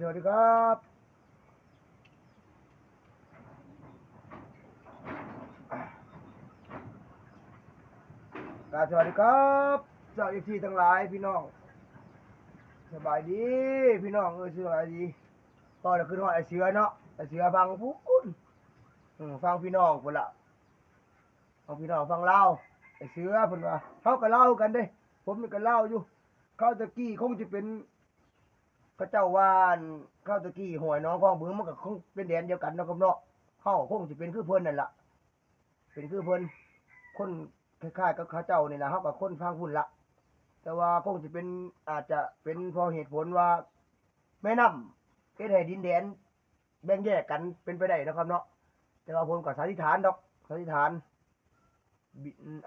สวัสดีครับกราบสวัสดีครับเจ้าเอฟซีทั้งหลายพี่น้อง สบายดีพี่น้องเออสบายดีก็จะขึ้นหอดไอเสือเนาะไอเสือฟังพูดอืมฟังพี่น้องคนละฟังพี่น้องฟังเล่าไอเสือเนว่าเขาก็เล่ากันเด้ ผมนี่ก็เล่าอยู่ เขาตะกี้คงจะเป็น เขาเจ้าว่านเข้าตะกี้หวยน้องของบึงมันก็คงเป็นแดนเดียวกันเนาะครับเนาะเขาคงจะเป็นคือเพิ่นนั่นล่ะ เป็นคือเพิ่นคนคล้ายๆกับเขาเจ้านี่ล่ะเขากับคนฟังพุ่นละแต่ว่าคงจะเป็นอาจจะเป็นเพราะเหตุผลว่าแม่น้ำเฮ็ดให้ดินแดน แบ่งแยกกันเป็นไปได้นะครับเนาะแต่ว่าผมก็สันนิษฐานดอกสันนิษฐาน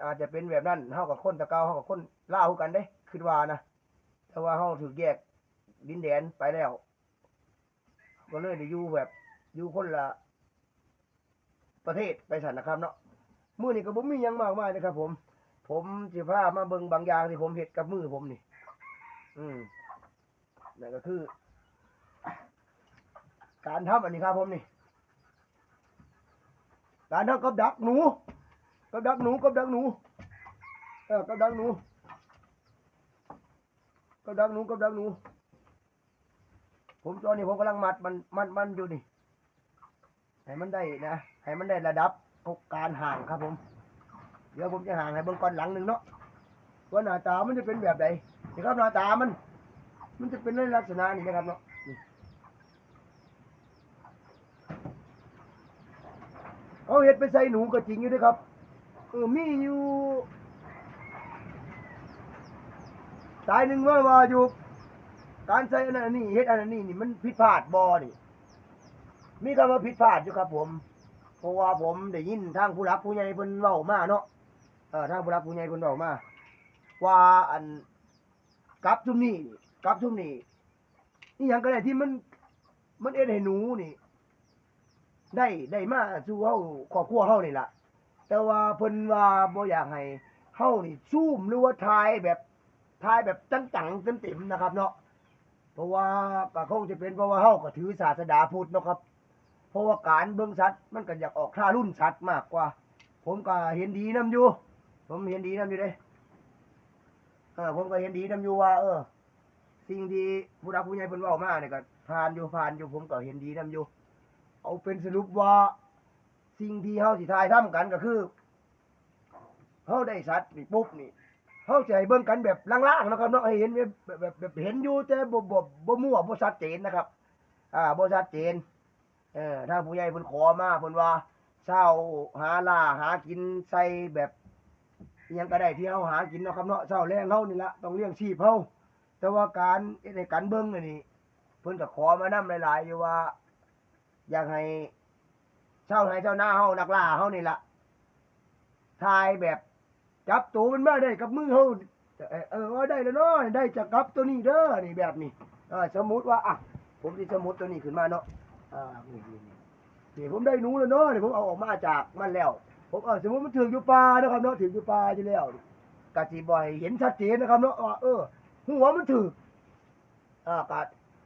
อาจจะเป็นแบบนั้นเฮากับคนตะเกาเฮากับคนล่ากันเด้คิดว่านะแต่ว่าเฮาถูกแยก ดินแดนไปแล้ว ก็เลยได้อยู่แบบอยู่คนละประเทศไปสันนะครับเนาะมือนี้ก็บ่มียังมากมายนะครับ ผม ผมสิพามาเบิ่งบางอย่างที่ผมเฮ็ดกับมือผมนี่ อืมนั่นก็คือ การทำอันนี้ครับผมนี่ การทำกับดักหนูกับดักหนูกับดักหนู เออกับดักหนูกับดักหนูกับดักหนู ผมตอนนี้ผมกำลังมัดมันมันมันอยู่นี่ให้มันได้นะให้มันได้ระดับการห่างครับผม เดี๋ยวผมจะห่างให้เบิ่งก่อนหลังหนึ่งเนาะว่าหน้าตามันจะเป็นแบบใดนี่ครับหน้าตามัน มันจะเป็นในลักษณะนี้นะครับเนาะเอาเห็ดไปใส่หนูก็จริงอยู่ด้วยครับเออมีอยู่สายหนึ่งว่าว่าอยู่ การใส่อันนั้นอันนี่เฮ็ดอันนั้นนี่นี่มันผิดพลาดบ่นี่มีคำว่าผิดพลาดอยู่ครับ ผมเพราะว่าผมได้ยินทางผู้รักผู้ใหญ่เพิ่นเว้ามาเนาะเออทางผู้รักผู้ใหญ่เพิ่นเว้ามาว่าอันกับซุมนี่กับซุมนี้นี่หยังก็ได้ที่มัน มันเอ็ดให้หนูนี่ ได้ได้มาสู่เฮาครอบครัวเฮานี่ล่ะ แต่ว่าเพิ่นว่าบ่อยากให้เฮานี่ซูมหรือว่าถ่ายแบบถ่ายแบบจังๆเต็มๆนะครับ เนาะ ราะว่าก็คงจะเป็นเพราะว่าเฮาก็ถือศาสนาพุทธเนาะครับ เพราะว่าการเบิ่งสัตว์มันก็อยากออกท่ารุ่นสัตว์มากกว่า ผมก็เห็นดีนํอยู่ ผมเห็นดีนํอยู่เด้เออผมก็เห็นดีนํอยู่ว่า เออ สิ่งที่ผู้รักผู้ใหญ่เพิ่นเว้ามาเนี่ยก็ผ่านอยู่ผ่านอยู่ผมก็เห็นดีนํอยู่ เอาเป็นสรุปว่า สิ่งที่เฮาสิทายทำกันก็คือเฮาได้สัตว์นี่ปุ๊บนี่ เฮาสิให้เบิ่งกันแบบล่างๆนะครับเนาะให้เห็นแบบแบบแบบเห็นอยู่แต่บ่บ่บ่มั่วบ่ชัดเจนนะครับ อ่าบ่ชัดเจนเออถ้าผู้ใหญ่เพิ่นขอมาเพิ่นว่าเช้าหาล่าหากินใส่แบบยังก็ได้ที่เฮาหากินเนาะครับเนาะเช้าแรงเฮานี่ละต้องเลี้ยงชีพเฮาแต่ว่าการให้การเบิ่งอันนี่เพิ่นก็ขอมานำหลาย ๆ อยู่ว่า อยากให้เช้าให้เจ้าหน้าเฮานักล่าเฮานี่ละถ่ายแบบ จับตัวมันมาได้กับมือเฮาเออได้แล้วเนาะได้จากกับตัวนี้เด้อนี่แบบนี้สมมุติว่าอะผมสิสมมติตัวนี้ขึ้นมาเนาะอ่านี่นี่นี่ผมได้หนูแล้วเนาะนี่ผมเอาออกมาจากมันแล้ว ผมเออสมมติมันถึงอยู่ป่านะครับเนาะถึงอยู่ป่าอยู่แล้วกะสิบ่ให้เห็นชัดเจนนะครับเนาะเออหัวมันถึงอ่ากะ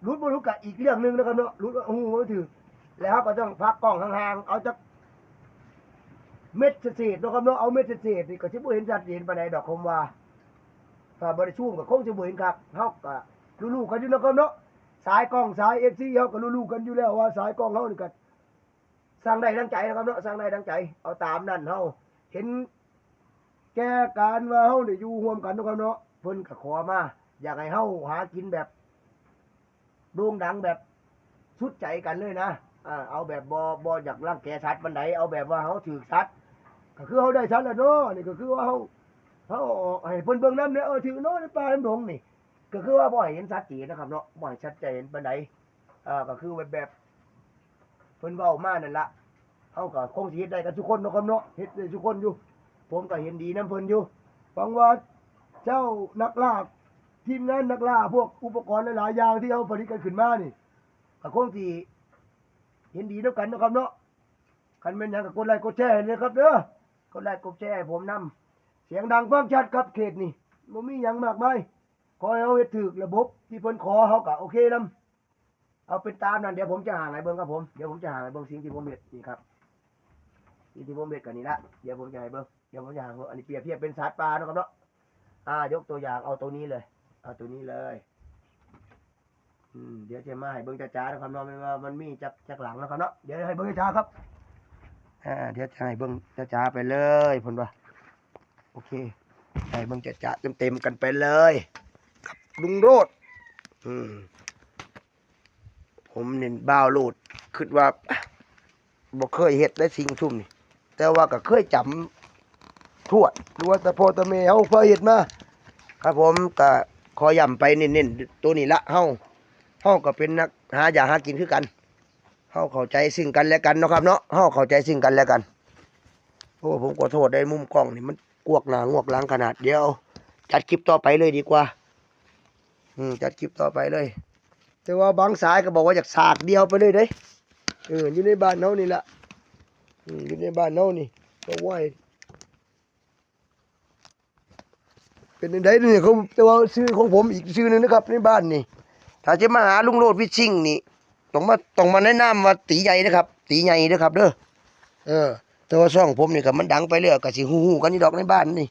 รุดบ่รู้กะอีกเรื่องหนึ่งนะครับเนาะรุดหัวมันถึงแล้วก็ต้องพักกล้องห่างๆเอาจัก เม็ดเศษๆเนาะครับเนาะเอาเม็ดเศษๆนี่ก็สิบ่เห็นชัดเจนปานใดดอกผมว่าถ้าบ่ได้ชูมก็คงสิบ่เห็นครับเฮาก็รู้ๆกันอยู่เนาะครับเนาะสายกล้องสายเอฟซีเขาก็รู้ๆกันอยู่แล้วว่าสายกล้องเขานี่ก็สร้างได้ดังใจนะครับเนาะสร้างได้ดังใจ เอาตามนั่นเขาเห็นแก้การว่าเขาได้อยู่ร่วมกันนะครับเนาะเพิ่นก็ขอมาอยากให้เฮาหากินแบบโด่งดังแบบชุดใจกันเลยนะ อ่า เอาแบบบอบออยากร่างแกสัตว์บันไดเอาแบบว่าเขาถือสัตว์ ก็คือเขาได้สัตว์แล้วเนาะนี่ก็คือว่าเขาเขาออกให้เพิ่นเบิ่งน้ำเนี่ยเออถือเนาะในป่าในดงนี่ ก็คือว่าบ่ให้เห็นชัดเจนนะครับเนาะบ่ให้ชัดเจนปานใดอ่าก็คือแบบแบบเพิ่นเว้ามานั่นละเฮาก็คงสิเฮ็ดได้กันทุกคนเนาะครับเนาะเฮ็ดได้ทุกคนอยู่ ผมก็เห็นดีนํเพิ่นอยู่หวังว่าเจ้านักล่าทีมงานนักล่าพวกอุปกรณ์หลายๆอย่างที่เฮาผลิตกันขึ้นมานี่ก็คงสิเห็นดีนํกันเนาะครับเนาะคันแม่นหยังก็กดไลค์กดแชร์เลยครับเด้อ กดไลค์กดแชร์ให้ผมนํเสียงดังฟังชัดครับเขตนี่บ่มีหยังมากมายขอให้เขาเฮ็ดถูกระบบที่เพิ่นขอเขาก็โอเคนํเอาเป็นตามนั้นเดี๋ยวผมจะหางไอ้เบิ้งครับผมเดี๋ยวผมจะหางไอ้เบิ้งสิ่งที่ผมเห็ดนี่ครับสิ่งที่ผมเห็ดกันนี่ละเดี๋ยวผมจะให้เบิ้งเดี๋ยวผมจะหาเบิ่งอันนี้เปรียบเทียบเป็นสัตว์ป่าเนาะครับเนาะอ่ายกตัวอย่างเอาตัวนี้เลย เอาตัวนี้เลยอืมเดี๋ยวจะมาให้เบิ้งจ้าๆนะครับเนาะมันว่ามันมีจากจากหลังนะครับเนาะเดี๋ยวให้เบิ้งจ้าครับ อ่าเดี๋ยวจะให้เบิ้งจ้าๆไปเลยผลว่าโอเคให้เบิ้งจ้าๆเต็มๆกันไปเลยกับลุงโรดอืมผมเน้นบ้าวโลดคิดว่าบ่เคยเฮ็ดได้สิ่งชุ่มนี่แต่ว่าก็เคยจำทวดหรือว่าแต่พ่อแต่แม่เฮาเคยเฮ็ดมาครับผมก็ขอย้ำไปเน้นๆตัวนี้ละเฮาเฮาก็เป็นนักหาอยากหากินคือกัน เฮาเข้าใจซึ่งกันและกันเนาะครับเนาะเฮาเข้าใจซึ่งกันและกันโอ้ผมขอโทษได้มุมกล้องนี่มันกวกหนางวกหลังขนาดเดียว จัดคลิปต่อไปเลยดีกว่า อืมจัดคลิปต่อไปเลย แต่ว่าบางสายก็บอกว่าอยากสากเดียวไปเลยเด้เอออยู่ในบ้านเฮานี่ละอืมอยู่ในบ้านเฮานี่ก็ไหวเป็นจังไดนี่เขาแต่ว่าชื่อของผมอีกชื่อหนึงนะครับในบ้านนี่ถ้าจะมาหาลุงโรดวิชิงนี่ ต้องมาต้องมาแนะนำว่าตีใหญ่นะครับ ตีใหญ่นะครับเด้อเออ แต่ว่าช่องผมนี่ก็มันดังไปเรื่อยก็สิฮู้ๆกันนี่ดอกในบ้านนี่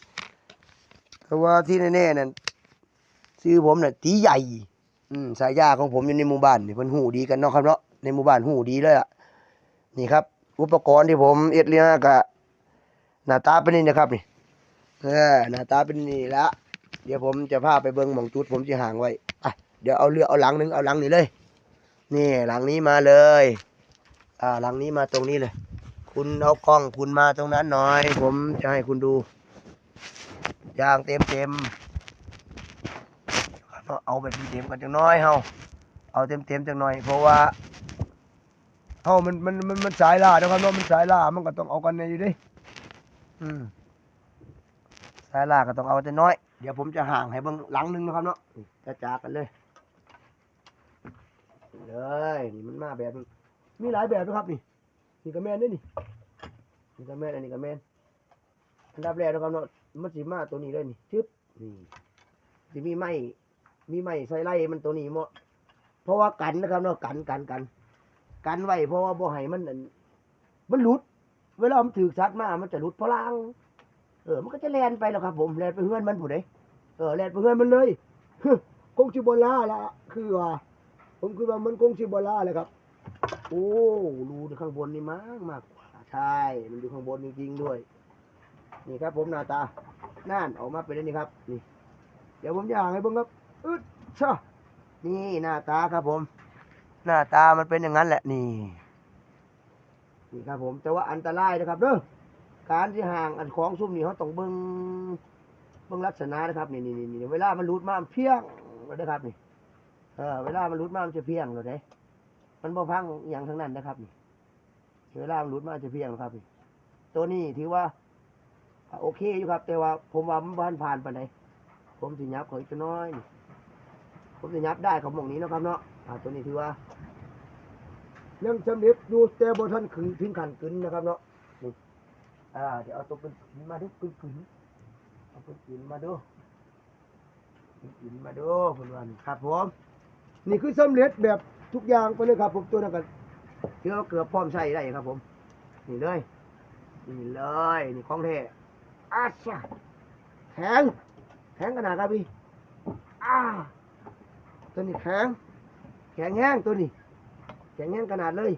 แต่ว่าที่แน่ๆนั่นชื่อผมน่ะตีใหญ่ อืมสายยาของผมอยู่ในหมู่บ้านนี่เพิ่นหูดีกันเนาะครับเนาะในหมู่บ้านหูดีเลยอะนี่ครับ อุปกรณ์ที่ผมเอ็ดเลี้ยงก็หน้าตาเป็นนี่นะครับนี่เออหน้าตาเป็นนี่ละเดี๋ยวผมจะพาไปเบิ่งหม่องจุดผมจะห่างไว้อะเดี๋ยวเอาเรือเอาหลังหนึงเอาหลังนี้เลย นี่หลังนี้มาเลย อ่าหลังนี้มาตรงนี้เลย คุณเอากล้องคุณมาตรงนั้นหน่อย ผมจะให้คุณดูอย่างเต็มเต็มเอาแบบเต็มกันจังน้อยเฮาเอาเต็มเต็มจังหน่อย เพราะว่าเฮามันมันมันมันสายล่าเนะครับเนาะมันสายล่ามันก็ต้องเอากันในอยู่ดิอืมสายล่าก็ต้องเอาแต่น้อย เดี๋ยวผมจะห่างให้เบิ่งหลังนึงนะครับเนาะจะจากกันเลย เลยนี่มันมาแบบนี้มีหลายแบบนะครับนี่นี่ก็แม่นด้วยนี่นี่ก็แม่นอันนี้ก็แม่นอันดับแรกนะครับเนาะมันสิมาตัวนี้เลยนี่ชึบนี่สิมีไม้มีไม้ใส่ไล่มันตัวนี้หมาะเพราะว่ากันนะครับเนาะกันกันกัน กันไว้เพราะว่าบ่ให้มันมันหลุด เวลามันถือสัตว์มามันจะหลุดพลังเออมันก็จะแลนไปแล้วครับผมแลนไปเฮือนมันผู้ใดเออแลนไปเฮือนมันเลยคงชิบล่าละคือว่า ผมคือว่ามันคงชิบล่าเลยครับ โอ้รูข้างบนนี่มากมากกว่าใช่มันอยู่ข้างบนจริงๆด้วย นี่ครับ ผมหน้าตาน่านออกมาเป็นนี้ครับ นี่ เดี๋ยวผมจะอ่างให้เบิ่งครับอึดชะนี่หน้าตาครับผม หน้าตามันเป็นอย่างนั้นแหละนี่ นี่ครับผม แต่ว่าอันตรายนะครับเด้อการที่ห่างอันของซุ่มนี่เขาต้องเบิ่งเบิ่งลักษณะนะครับ นี่นี่นี่เวลามันรุดมามันเพียงเลยนะครับนี่ เออเวลามันรุดมามันจะเพียงเลยเด้มันบ่พังอย่างทั้งนั้นนะครับนี่เวลามันรุดมาจะเพียงนะครับนี่ตัวนี้ถือว่า โอเคอยู่ครับ แต่ว่าผมว่ามันผ่านผ่านไปไหนผมสิยับเขาอีกจะน้อยนี่ผมสิยับได้เขาหมองนี้นะครับเนาะอ่าตัวนี้ถือว่าเรื่องจำเร็จอยู่แต่บ่ทันขึงถึงขันกึนนะครับเนาะนี่อ่าเดี๋ยวเอาตัวเป็นกึนมาดูกึนกึนเอาเป็นกึนมาดูเป็นมาดูเพื่อนครับผม นี่คือสำเร็จแบบทุกอย่างไปเลยครับ ผมตัวนั้นกันถือว่าเกือบพร้อมใช้ได้ครับ ผม นี่เลย นี่เลยนี่ของแท้อาชาแข็งแข็งขนาดครับพี่อ้าตัวนี้แข็งแข็งแห้งตัวนี้แข็งแห้งขนาดเลย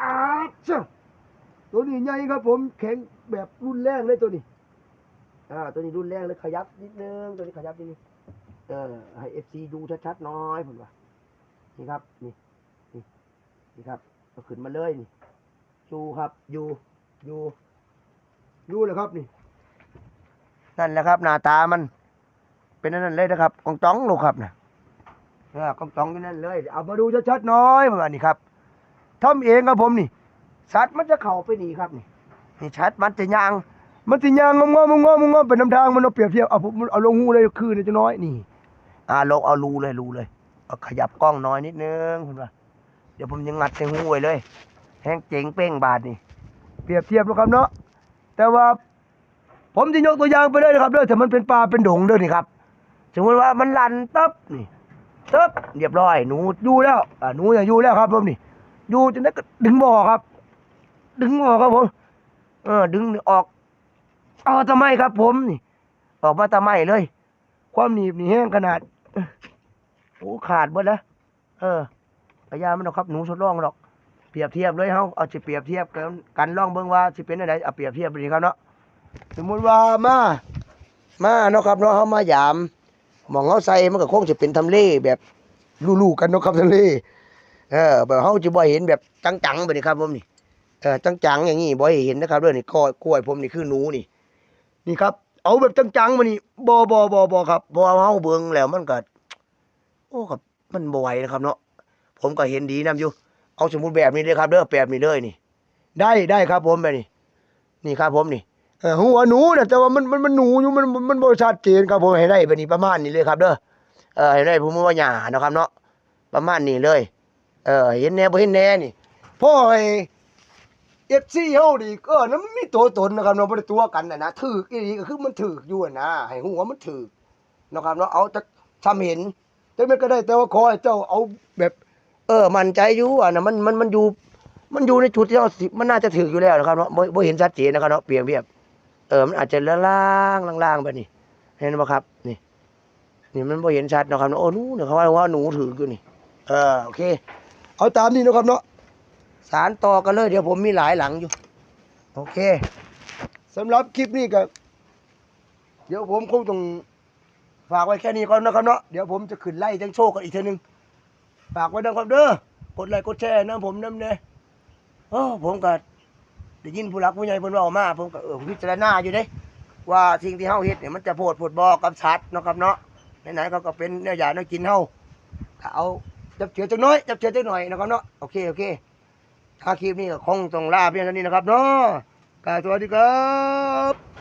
อาจ้ะตัวนี้ใหญ่ครับผม แข็งแบบรุนแรงเลยตัวนี้ อ่าตัวนี้รุ่นแรงเลยขยับนิดนึงตัวนี้ขยับนิดนึงเออให้เอฟซีดูชัดๆน้อยผมว่านี่ครับนี่นี่นี่ครับเอาขึ้นมาเลยนี่อยู่ครับอยู่อยู่อยู่เลยครับนี่นั่นแหละครับหน้าตามัน เป็นนั่นเลยนะครับกองจ้องลูกครับนะเออกองจ้องอยู่นั่นเลย เอามาดูชัดๆน้อยเหมือนนี่ครับทำเองครับผมนี่ชัดมันจะเข้าไปนี่ครับนี่นี่ชัดมันจะยาง มันจะยางงอมงอมงอมงอมเป็นน้ำทางมันเอาเปรียบเทียบเอาผมเอาลงหูเลยคืนี่จะน้อยนี่อ่าลงเอารูเลยรูเลยเอาขยับกล้องน้อยนิดนึงคุณว่าเดี๋ยวผมยังงัดในหูไว้เลย แห้งเจ๋งเป้งบาทนี่ เปรียบเทียบแล้วครับเนาะแต่ว่า ผมจะยกตัวอย่างไปเลยนะครับเด้อถ้ามันเป็นป่าเป็นดงเด้อนี่ครับสมมติว่ามันลันตับนี่ติบเรียบร้อยหนูอยู่แล้วอ่าหนูอย่าอยู่แล้วครับผมนี่อยู่จนได้ก็ดึงบ่อครับ ดึงออครับผมเออดึงออก เอาทำไมครับผมนี่ ออกมาทำไมเลย ความหนีบนี่แห้งขนาดโอ้ขาดหมดแล้วเออพยายามมันหรอกครับหนูทดลองหรอกเปรียบเทียบเลยเฮาเอาสิเปรียบเทียบกันกันลองเบิ่งว่าสิเป็นอะไรเอาเปรียบเทียบไปดีครับเนาะสมมุติว่ามามาเนาะครับเนาะเฮามายามหมองเฮาใส่มันก็คงจะเป็นทำเลแบบลู่ๆกันเนาะครับทำเลเออแบบเฮาจะบ่เห็นแบบจังๆไปนี่ครับผมนี่เออจังๆอย่างงี้บ่เห็นนะครับเด้อนี่ก้อยกล้วยผมนี่คือหนูนี่ นี่ครับ เอาแบบจังๆมานี่บ่บ่บ่บ่ครับบ่เอาเฮาเบิ่งแล้วมันก็โอ้ครับ มันบ่ไหวนะครับเนาะผมก็เห็นดีนํอยู่ เอาสมมุติแบบนี้เลยครับเด้อแบบนี้เลยนี่ ได้ได้ครับ ผมแบบนี้นี่ครับ ผมนี่เออหัวหนูน่ะแต่ว่ามันมันมันหนูอยู่มันมันมันบ่ชัดเจนครับผมให้ได้แบบนี้ประมาณนี้เลยครับ เด้อเออให้ได้ผมว่าหญ้านะครับ เนาะประมาณนี้เลย เออ เห็นแน่บ่เห็นแน่นี่พ่อไอ้ เอฟซีเฮานี่ก็นั้นมันมีตัวตนนะครับเนาะบ่ได้ตัวกันน่ะนะถูกอีหลีก็คือมันถูกอยู่อะนะให้ฮู้ว่ามันถูกเนะครับเนาะเอาแต่ทำเห็นแต่มันก็ได้แต่ว่าขอให้เจ้าเอาแบบ เออ มั่นใจอยู่อะนะมันมันมันอยู่ มันอยู่ในจุดที่เราสิมันน่าจะถูกอยู่แล้วนะครับเนาะบ่บ่เห็นชัดเจนนะครับเนาะเปรียบเทียบเออมันอาจจะล่างๆล่างๆแบบนี้เห็นบ่ครับ นี่ นี่มันบ่เห็นชัดนะครับเนาะโอ้หนูเนี่ยเขาว่าว่าหนูถูกอยู่นี่ เออโอเค เอาตามนี้นะครับเนาะ สารต่อกันเลย เดี๋ยวผมมีหลายหลังอยู่ โอเคสำหรับคลิปนี้ก็เดี๋ยวผมคงต้องฝากไว้แค่นี้ก่อนนะครับเนาะเดี๋ยวผมจะขึ้นไล่จังโชคกันอีกทีนึง ฝากไว้นะครับเด้อกดไลค์กดแชร์นะผมน้ำเนี่ยโอ้ผมก็ได้ยินผู้หลักผู้ใหญ่เพิ่นเว้ามาผมก็เออพิจารณาอยู่เด้ ว่าสิ่งที่เฮาเฮ็ดเนี่ยมันจะโพดโพดบ่กับสัตว์เนาะครับเนาะไหนๆเขาก็เป็นเนื้อยาเนื้อกินเฮาก็เอาจับเจือจักหน้อยจับเจือจักหน่อยนะครับเนาะโอเคโอเค ถ้าคลิปนี้ก็คงต้องลาเพียงเท่านี้นะครับเนาะกาบสวัสดีครับ